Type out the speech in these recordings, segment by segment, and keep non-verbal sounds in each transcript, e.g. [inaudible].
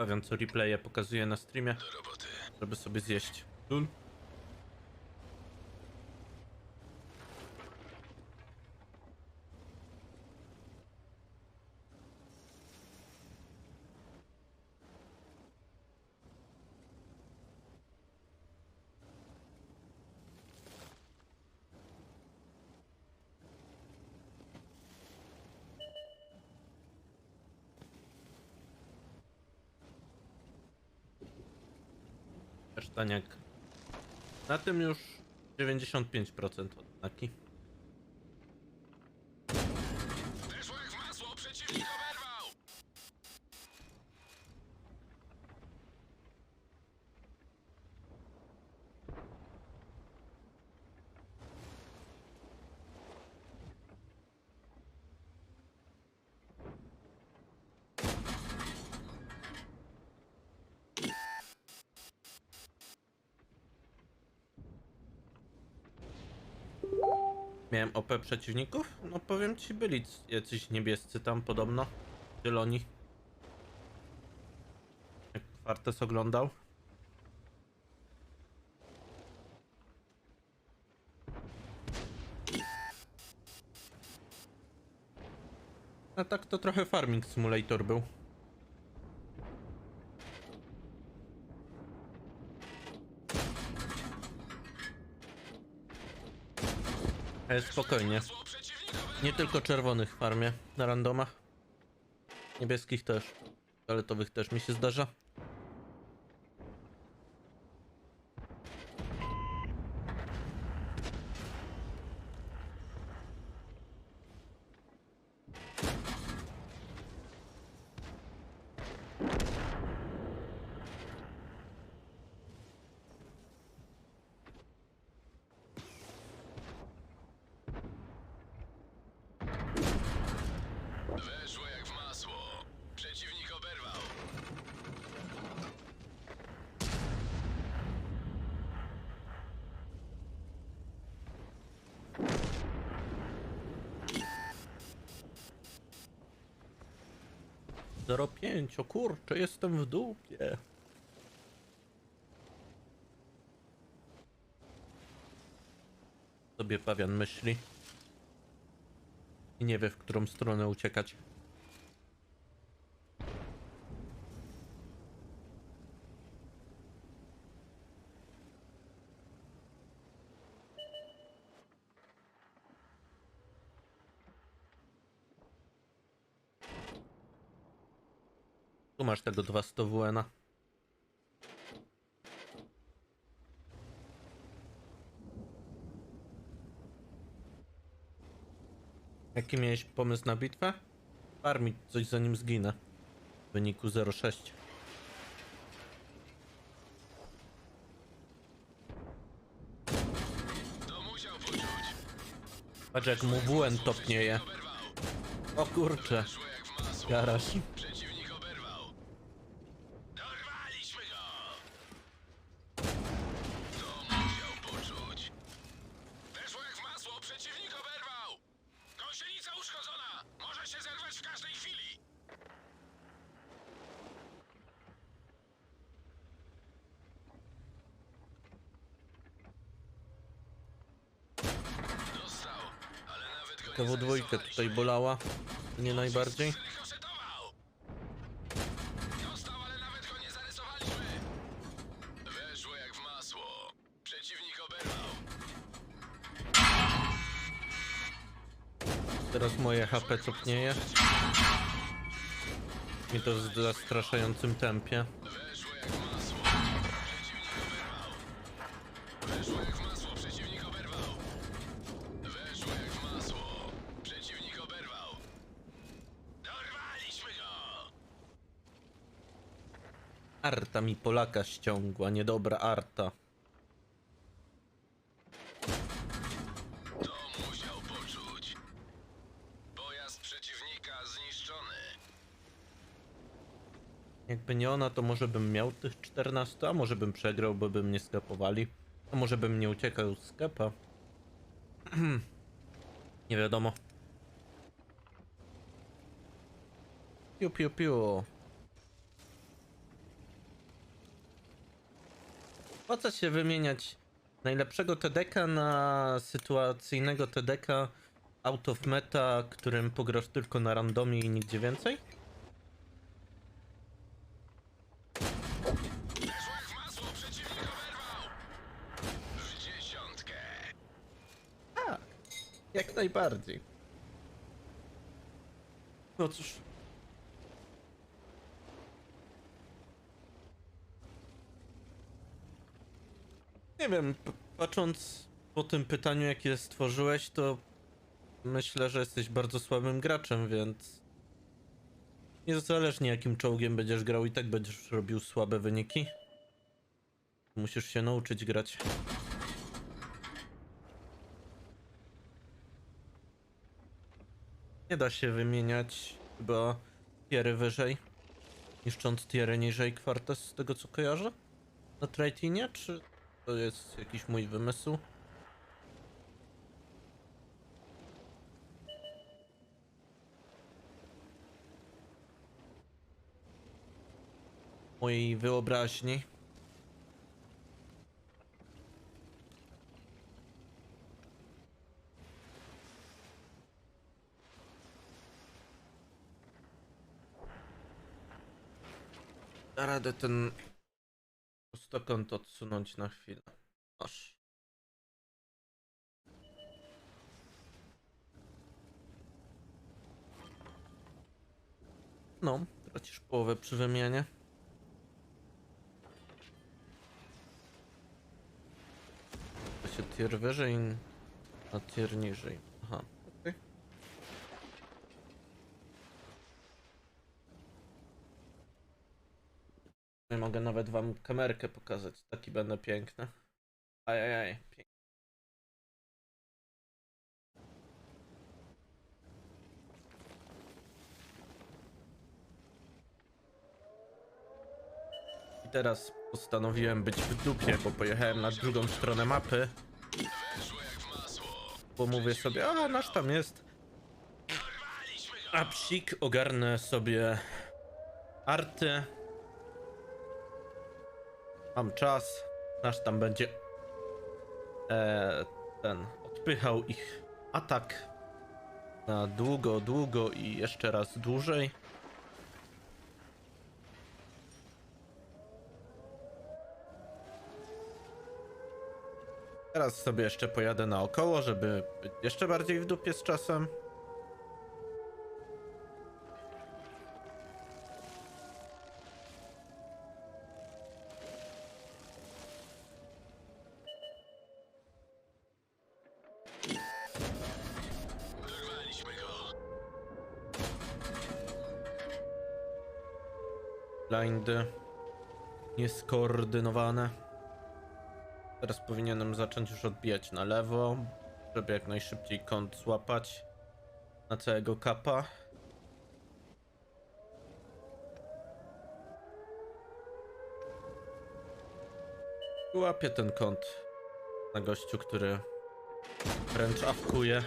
Bawiam co replaye pokazuję na streamie, żeby sobie zjeść. Lul. Kasztaniak. Na tym już 95% odznaki. Miałem OP przeciwników? No powiem ci, byli jacyś niebiescy tam podobno. Zieloni. Jak Fartes oglądał. A tak to trochę farming simulator był. Ale spokojnie. Nie tylko czerwonych w farmie na randomach. Niebieskich też. Fioletowych też mi się zdarza. 0,5, o kurczę, jestem w dupie. Sobie pawian myśli. I nie wie, w którą stronę uciekać. Tu masz tego 200 WN. Jaki miałeś pomysł na bitwę? Farmić coś zanim zginę. W wyniku 0,6. To musiał poczuć. Patrz jak mu WN topnieje. O kurczę. Weszło Gąsienica uszkodzona! Może się zerwać w każdej chwili! Dostał, ale nawet go nie To w dwójkę zarysowaliśmy. tutaj bolała. Nie najbardziej. Teraz moje HP cofnieje. I to w zastraszającym tempie. Arta mi Polaka ściągła, niedobra Arta. Peniona, to może bym miał tych 14, a może bym przegrał, bo by mnie skapowali. A może bym nie uciekał z skapa. [clears throat] nie wiadomo. Piu, piu, piu. co się wymieniać najlepszego TDK na sytuacyjnego TDK out of meta, którym pograsz tylko na randomie i nigdzie więcej? Jak najbardziej. No cóż. Nie wiem, patrząc po tym pytaniu, jakie stworzyłeś, to myślę, że jesteś bardzo słabym graczem, więc niezależnie jakim czołgiem będziesz grał, i tak będziesz robił słabe wyniki. Musisz się nauczyć grać. Nie da się wymieniać chyba tiery wyżej, niszcząc tiery niżej kwartes z tego co kojarzę? Na Tritinie, czy to jest jakiś mój wymysł? Mojej wyobraźni. Da radę ten prostokąt odsunąć na chwilę. No, tracisz połowę przy wymianie. To się tier wyżej, a tier niżej. Nie mogę nawet wam kamerkę pokazać, taki będę piękny. Ajajaj, piękny. I teraz postanowiłem być w dupie, bo pojechałem na drugą stronę mapy, bo mówię sobie, a nasz tam jest. A psik ogarnę sobie arty. Mam czas. Nasz tam będzie e, ten odpychał ich atak na długo, długo i jeszcze raz dłużej. Teraz sobie jeszcze pojadę naokoło, żeby być jeszcze bardziej w dupie z czasem. Blindy nieskoordynowane. Teraz powinienem zacząć już odbijać na lewo, żeby jak najszybciej kąt złapać na całego kapa. Łapię ten kąt na gościu, który wręcz awkuje.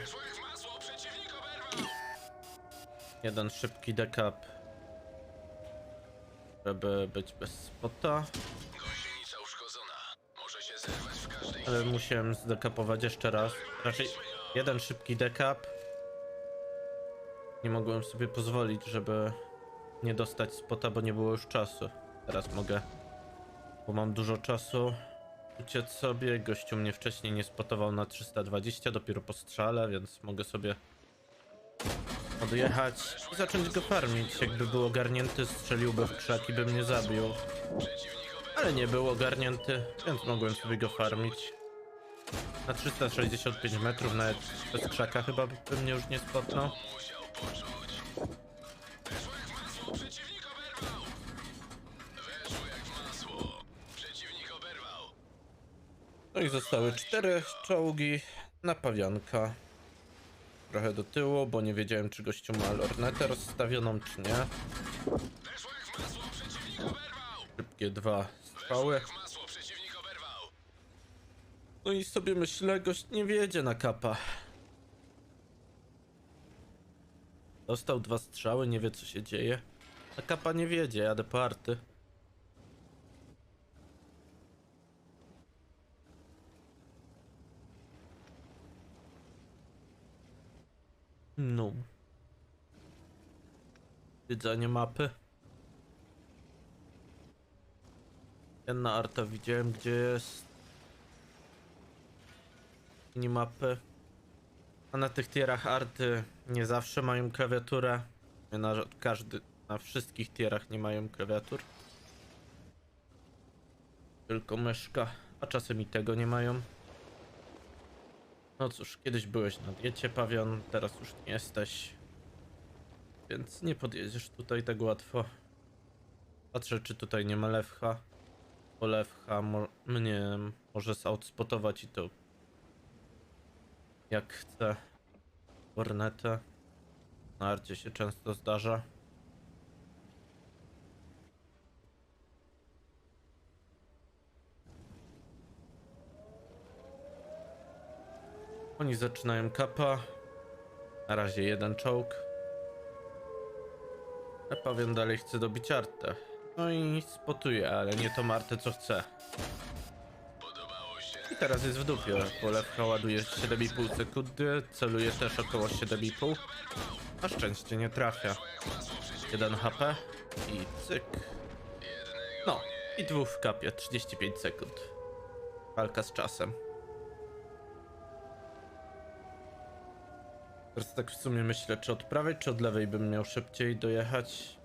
Jeden szybki decap, żeby być bez spota. Ale musiałem zdekapować jeszcze raz. Raczej jeden szybki dekap. Nie mogłem sobie pozwolić, żeby nie dostać spota, bo nie było już czasu. Teraz mogę, bo mam dużo czasu, uciec sobie. Gościu mnie wcześniej nie spotował na 320, dopiero po strzale, więc mogę sobie odjechać i zacząć go farmić. Jakby był ogarnięty, strzeliłby w krzak i by mnie zabił. Ale nie był ogarnięty, więc mogłem sobie go farmić. Na 365 metrów, nawet bez krzaka chyba by mnie już nie oberwał. No i zostały cztery czołgi na pawianka. Trochę do tyłu, bo nie wiedziałem czy gościu ma lornetę rozstawioną czy nie. Szybkie dwa strzały. No i sobie myślę, gość nie wiedzie na kapa. Dostał dwa strzały, nie wie co się dzieje. Na kapa nie wiedzie, jadę po arty. No. Widzenie mapy. Jedna arta widziałem, gdzie jest. Minimapy. A na tych tierach arty nie zawsze mają klawiaturę. Na każdy, na wszystkich tierach nie mają klawiatur. Tylko myszka, a czasem i tego nie mają. No cóż, kiedyś byłeś na diecie, pawion, teraz już nie jesteś. Więc nie podjedziesz tutaj tak łatwo. Patrzę, czy tutaj nie ma lewcha. Bo lewcha mo mnie może outspotować i to jak chce. Ornetę. Na arcie się często zdarza. Oni zaczynają kapa. Na razie jeden czołg. A powiem dalej chce dobić artę. No i spotuje, ale nie tą artę co się? I teraz jest w dupie. Polewka ładuje 7,5 sekundy, celuje też około 7,5. Na szczęście nie trafia. 1 HP i cyk. No, i dwóch kapie, 35 sekund. Walka z czasem. Teraz tak w sumie myślę, czy od prawej, czy od lewej bym miał szybciej dojechać.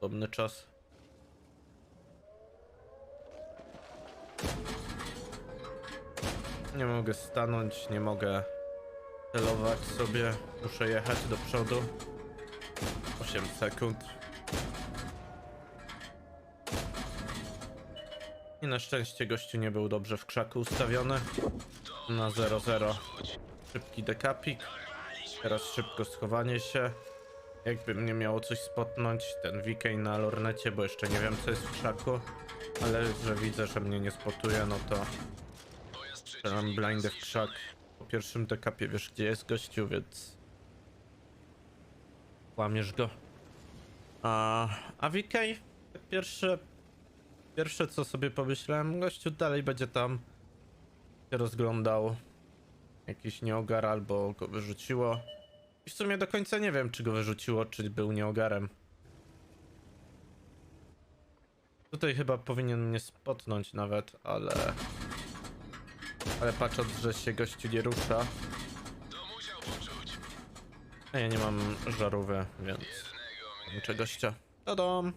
Podobny czas. Nie mogę stanąć, nie mogę celować sobie. Muszę jechać do przodu. 8 sekund. I na szczęście gościu nie był dobrze w krzaku ustawiony. Na 0-0. Szybki dekapik. Teraz szybko schowanie się. Jakby mnie miało coś spotnąć, ten VK na lornecie, bo jeszcze nie wiem co jest w krzaku. Ale że widzę, że mnie nie spotuje, no to strzelam blindę w krzak. Po pierwszym dekapie wiesz gdzie jest gościu, więc... Łamiesz go. A, a? Pierwsze... Pierwsze co sobie pomyślałem, gościu dalej będzie tam się rozglądał. Jakiś nieogar albo go wyrzuciło. I w sumie do końca nie wiem, czy go wyrzuciło, czy był nieogarem. Tutaj chyba powinien mnie spotnąć nawet, ale... Ale patrząc, że się gościu nie rusza. A ja nie mam żarówy, więc... Muszę gościa. Tadam!